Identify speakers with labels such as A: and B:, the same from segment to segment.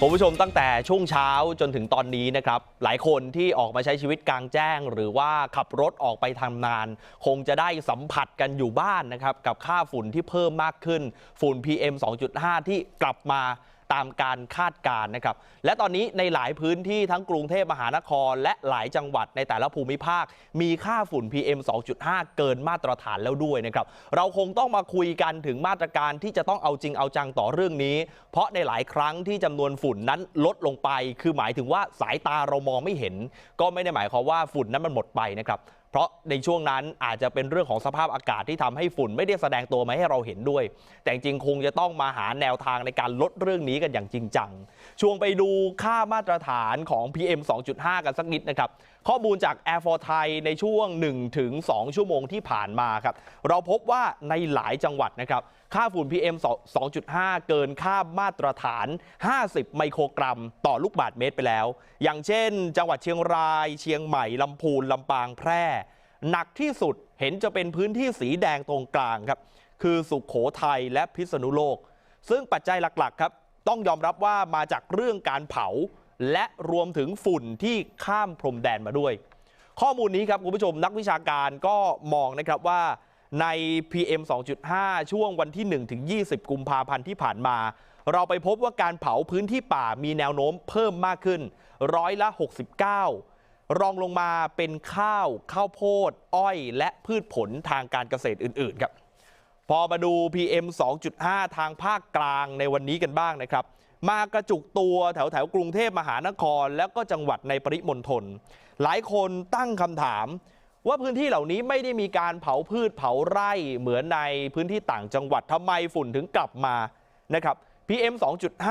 A: คุณผู้ชมตั้งแต่ช่วงเช้าจนถึงตอนนี้นะครับหลายคนที่ออกมาใช้ชีวิตกลางแจ้ง หรือว่าขับรถออกไปทำงาน คงจะได้สัมผัสกันอยู่บ้านนะครับกับค่าฝุ่นที่เพิ่มมากขึ้น ฝุ่น PM 2.5 ที่กลับมา ตามการคาดการณ์นะครับ และตอนนี้ในหลายพื้นที่ทั้งกรุงเทพมหานคร และหลายจังหวัดในแต่ละภูมิภาค มีค่าฝุ่น PM 2.5 เกินมาตรฐานแล้วด้วยนะครับ เราคงต้องมาคุยกันถึงมาตรการที่จะต้องเอาจริงเอาจังต่อเรื่องนี้ เพราะในหลายครั้งที่จำนวนฝุ่นนั้นลดลงไป คือหมายถึงว่าสายตาเรามองไม่เห็น ก็ไม่ได้หมายความว่าฝุ่นนั้นมันหมดไปนะครับเพราะในช่วงนั้นอาจจะเป็นเรื่องของสภาพอากาศที่ทำให้ฝุ่นไม่ได้แสดงตัวมาให้เราเห็นด้วย แต่จริงคงจะต้องมาหาแนวทางในการลดเรื่องนี้กันอย่างจริงจังช่วงไปดูค่ามาตรฐานของ PM 2.5 กันสักนิดนะครับข้อมูลจาก Air for Thai ในช่วง1ถึง2ชั่วโมงที่ผ่านมาครับ เราพบว่าในหลายจังหวัดนะครับ ค่าฝุ่น PM 2.5 เกินค่ามาตรฐาน 50 ไมโครกรัม ต่อลูกบาศก์เมตรไปแล้ว อย่างเช่น จังหวัดเชียงราย เชียงใหม่ ลำพูน ลำปางแพร่ หนักที่สุดเห็นจะเป็นพื้นที่สีแดงตรงกลางครับ คือสุขโขทัยและพิษณุโลก ซึ่งปัจจัยหลักๆครับ ต้องยอมรับว่ามาจากเรื่องการเผา และรวมถึงฝุ่นที่ข้ามพรมแดนมาด้วย ข้อมูลนี้ครับคุณผู้ชมนักวิชาการก็มองนะครับว่าใน PM 2.5 ช่วงวันที่ 1 ถึง 20 กุมภาพันธ์ที่ผ่านมา เราไปพบว่าการเผาพื้นที่ป่ามีแนวโน้มเพิ่มมากขึ้น ร้อยละ 69 รองลงมาเป็นข้าว ข้าวโพด อ้อย และพืชผลทางการเกษตรอื่น ๆ ครับ พอมาดู PM 2.5 ทางภาคกลางในวันนี้กันบ้างนะครับ มากระจุกตัวแถวแถวๆกรุงเทพมหานคร แล้วก็จังหวัดในปริมณฑลหลายคนตั้งคำถาม ว่าพื้นที่เหล่านี้ไม่ได้มีการเผาพืชเผาไร่เหมือนในพื้นที่ต่างจังหวัดทำไมฝุ่นถึงกลับมานะครับ PM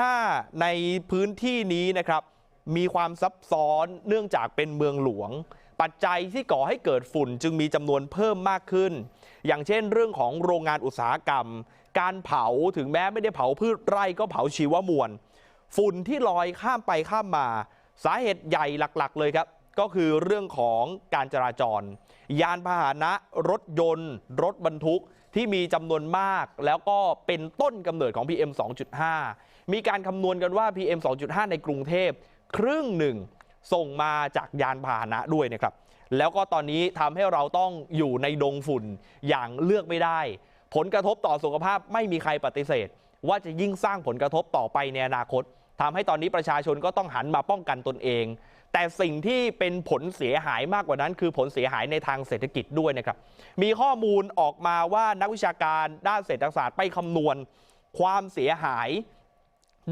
A: 2.5 ในพื้นที่นี้นะครับ มีความซับซ้อนเนื่องจากเป็นเมืองหลวง ปัจจัยที่ก่อให้เกิดฝุ่นจึงมีจำนวนเพิ่มมากขึ้น อย่างเช่นเรื่องของโรงงานอุตสาหกรรม การเผาถึงแม้ไม่ได้เผาพืชไร่ก็เผาชีวมวล ฝุ่นที่ลอยข้ามไปข้ามมา สาเหตุใหญ่หลัก ๆ เลยครับ ก็คือเรื่องของการจราจร ยานพาหนะรถยนต์ รถบรรทุกที่มีจำนวนมาก แล้วก็เป็นต้นกำเนิดของ PM 2.5 มีการคำนวณกันว่า PM 2.5 ในกรุงเทพครึ่งหนึ่งส่งมาจากยานพาหนะด้วยนะครับ แล้วก็ตอนนี้ทำให้เราต้องอยู่ในดงฝุ่นอย่างเลือกไม่ได้ ผลกระทบต่อสุขภาพไม่มีใครปฏิเสธ ว่าจะยิ่งสร้างผลกระทบต่อไปในอนาคตทำให้ตอนนี้ประชาชนก็ต้องหันมาป้องกันตนเอง แต่สิ่งที่เป็นผลเสียหายมากกว่านั้น คือผลเสียหายในทางเศรษฐกิจด้วยนะครับมีข้อมูลออกมาว่านักวิชาการด้านเศรษฐศาสตร์ไปคำนวณ ความเสียหาย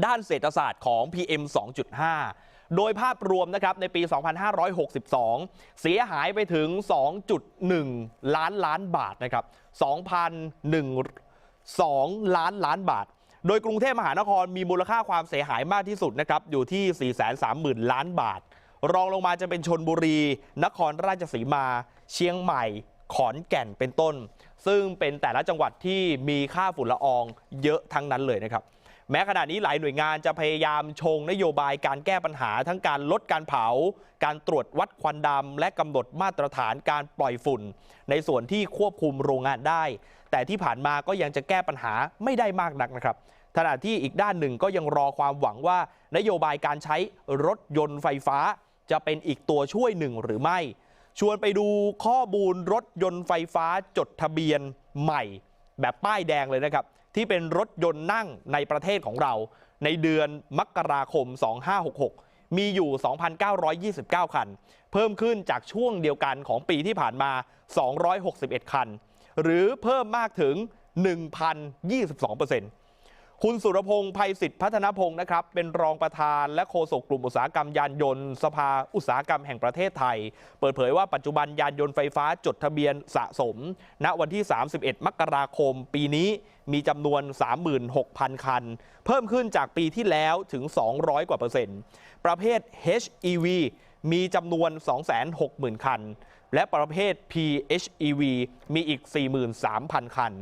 A: ด้านเศรษฐศาสตร์ของ PM 2.5 โดยภาพรวมนะครับในปี 2562 เสียหายไปถึง 2.1 ล้านล้านบาทนะครับ2,002 ล้านล้านบาท โดยกรุงเทพมหานครมีมูลค่าความเสียหายมากที่สุดนะครับอยู่ที่ 430,000 ล้านบาท รองลงมาจะเป็นชนบุรี นครราชสีมา เชียงใหม่ ขอนแก่นเป็นต้น ซึ่งเป็นแต่ละจังหวัดที่มีค่าฝุ่นละอองเยอะทั้งนั้นเลยนะครับ แม้ขณะนี้หลายหน่วยงานจะพยายามชงนโยบายการแก้ปัญหาทั้งการลดการเผา การตรวจวัดควันดำ และกำหนดมาตรฐานการปล่อยฝุ่น ในส่วนที่ควบคุมโรงงานได้ แต่ที่ผ่านมาก็ยังจะแก้ปัญหาไม่ได้มากนักนะครับขณะที่อีกด้านหนึ่งก็ยังรอความหวังว่า นโยบายการใช้รถยนต์ไฟฟ้า จะเป็นอีกตัวช่วยหนึ่งหรือไม่ ชวนไปดูข้อมูลรถยนต์ไฟฟ้าจดทะเบียนใหม่ แบบป้ายแดงเลยนะครับ ที่เป็นรถยนต์นั่งในประเทศของเรา ในเดือนมกราคม 2566 มีอยู่ 2,929 คัน เพิ่มขึ้นจากช่วงเดียวกันของปีที่ผ่านมา 261 คัน หรือเพิ่มมากถึง 1,022% คุณสุรพงศ์ภัยสิทธิพัฒนพงศ์นะครับ เป็นรองประธานและโฆษกกลุ่มอุตสาหกรรมยานยนต์สภาอุตสาหกรรมแห่งประเทศไทย เปิดเผยว่าปัจจุบันยานยนต์ไฟฟ้าจดทะเบียนสะสม ณวันที่ 31 มกราคม ปีนี้มีจำนวน 36,000 คัน เพิ่มขึ้นจากปีที่แล้วถึง 200 กว่าเปอร์เซ็นต์ ประเภท HEV มีจำนวน 260,000 คัน และประเภท PHEV มีอีก 43,000 คัน